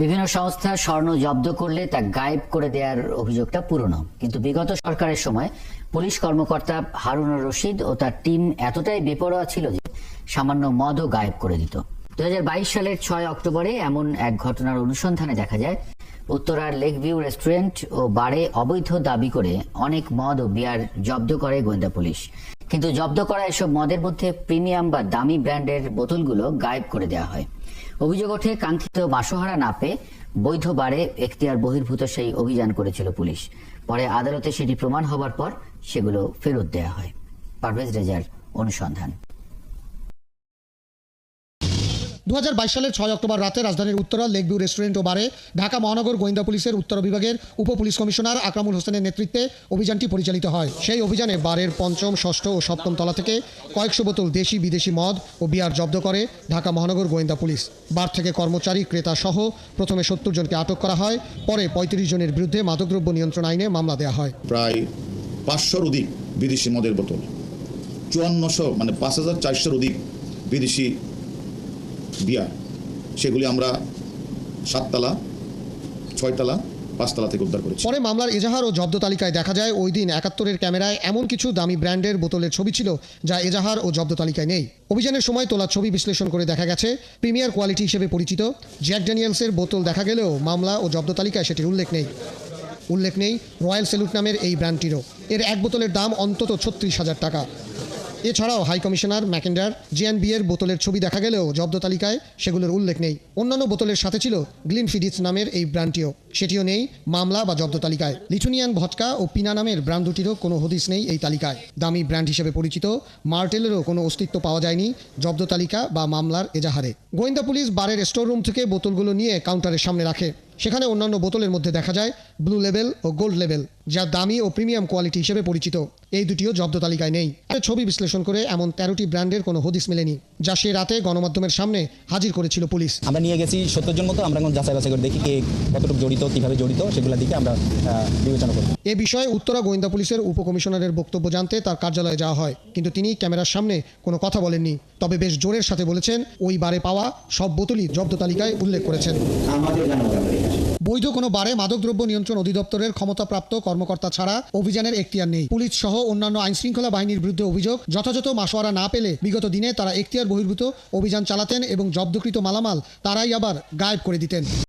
বিভিন্ন সংস্থা স্বর্ণ জব্দ করলে তা গায়েব করে দেওয়ার অভিযোগটা পুরনো। কিন্তু বিগত সরকারের সময় পুলিশ কর্মকর্তা হারুনুর রশিদ ও তার টিম এতটাই বেপরোয়া ছিল যে সামান্য মদও গায়েব করে দিত। দুহাজার বাইশ সালের ছয় অক্টোবরে এমন এক ঘটনার অনুসন্ধানে দেখা যায় উত্তরার লেক ভিউ রেস্টুরেন্ট ও বারে অবৈধ দাবি করে অনেক মদ ও বিয়ার জব্দ করে গোয়েন্দা পুলিশ। কিন্তু জব্দ করা এসব মদের মধ্যে প্রিমিয়াম বা দামি ব্র্যান্ডের বোতলগুলো গায়েব করে দেওয়া হয়। অভিযোগ ওঠে, কাঙ্ক্ষিত মাসোহারা না পেয়ে বৈধ বারে এখতিয়ার বহির্ভূত সেই অভিযান করেছিল পুলিশ। পরে আদালতে সেটি প্রমাণ হবার পর সেগুলো ফেরত দেওয়া হয়। পারভেজ রেজার, অনুসন্ধান। দু হাজার বাইশ সালের ছয় অক্টোবর রাতে রাজধানীর উত্তরা লেকভিউ রেস্টুরেন্ট ও বারে ঢাকা মহানগর গোয়েন্দা পুলিশের উত্তর বিভাগের উপ পুলিশ কমিশনার আকরামুল হোসেনের নেতৃত্বে অভিযানটি পরিচালিত হয়। সেই অভিযানে বারের পঞ্চম, ষষ্ঠ ও সপ্তম তলা থেকে কয়েকশো বোতল দেশি বিদেশি মদ ও বিয়ার জব্দ করে ঢাকা মহানগর গোয়েন্দা পুলিশ। বার থেকে কর্মচারী, ক্রেতা সহ প্রথমে সত্তর জনকে আটক করা হয়, পরে পঁয়ত্রিশ জনের বিরুদ্ধে মাদকদ্রব্য নিয়ন্ত্রণ আইনে মামলা দেওয়া হয়। প্রায় পাঁচশোর অধিক বিদেশি মদের বোতল, চুয়ান্নশো মানে পাঁচ হাজার চারশোর অধিক বিদেশি বিয়ার সেগুলি আমরা সাততলা, ছয়তলা, পাঁচতলা থেকে উদ্ধার পরে মামলার এজাহার ও জব্দ তালিকায় দেখা যায়, ওই দিন একাত্তরের ক্যামেরায় এমন কিছু দামি ব্র্যান্ডের বোতলের ছবি ছিল, যা এজাহার ও জব্দ তালিকায় নেই। অভিযানের সময় তোলা ছবি বিশ্লেষণ করে দেখা গেছে, প্রিমিয়ার কোয়ালিটি হিসেবে পরিচিত। জ্যাক ড্যানিয়েলসের বোতল দেখা গেলেও মামলা ও জব্দ তালিকায় সেটির উল্লেখ নেই। উল্লেখ নেই, রয়্যাল সেলুট নামের এই ব্র্যান্ডটিরও। এর এক বোতলের দাম অন্তত ছত্রিশ হাজার টাকা। এছাড়াও হাই কমিশনার ম্যাকেন্ডার জিএনবি এর বোতলের ছবি দেখা গেলেও জব্দ তালিকায় সেগুলোর উল্লেখ নেই। অন্যান্য বোতলের সাথে ছিল গ্লিন ফিডিস নামের এই ব্র্যান্ডটিও সেটিও নেই মামলা বা জব্দ তালিকায়। লিথুনিয়ান ভটকা ও পিনা নামের ব্র্যান্ড দুটিরও কোনো হদিস নেই এই তালিকায়। দামি ব্র্যান্ড হিসেবে পরিচিত মার্টেলেরও কোনো অস্তিত্ব পাওয়া যায়নি জব্দ তালিকা বা মামলার এজাহারে। গোয়েন্দা পুলিশ বারের স্টোর রুম থেকে বোতলগুলো নিয়ে কাউন্টারের সামনে রাখে। সেখানে অন্যান্য বোতলের মধ্যে দেখা যায় ব্লু লেভেল ও গোল্ড লেভেল যা দামি ও প্রিমিয়াম কোয়ালিটি হিসেবে পরিচিত। এই দুটিও জব্দ তালিকায় নেই। ছবি বিশ্লেষণ করে এমন তেরোটি ব্র্যান্ডের কোনো হদিস মেলেনি যা সে রাতে গণমাধ্যমের সামনে হাজির করেছিল পুলিশ। আমরা নিয়ে গেছি সত্তর জন মতো আমরা এখন যাচাই বাছাই করে দেখি কে কতটুকু জড়িত কীভাবে জড়িত সেগুলো দিকে আমরা বিবেচনা করি। এ বিষয়ে উত্তরা গোয়েন্দা পুলিশের উপকমিশনারের বক্তব্য জানতে তার কার্যালয়ে যাওয়া হয় কিন্তু তিনি ক্যামেরার সামনে কোনো কথা বলেননি। তবে বেশ জোরের সাথে বলেছেন ওই বারে পাওয়া সব বোতলই জব্দ তালিকায় উল্লেখ করেছেন। বৈধ কোনো বারে মাদকদ্রব্য নিয়ন্ত্রণ অধিদপ্তরের ক্ষমতাপ্রাপ্ত কর্মকর্তা ছাড়া অভিযানের এখতিয়ার নেই। পুলিশ সহ অন্যান্য আইনশৃঙ্খলা বাহিনীর বিরুদ্ধে অভিযোগ যথাযথ মাসোয়ারা না পেলে বিগত দিনে তারা এখতিয়ার বহির্ভূত অভিযান চালাতেন এবং জব্দকৃত মালামাল তারাই আবার গায়েব করে দিতেন।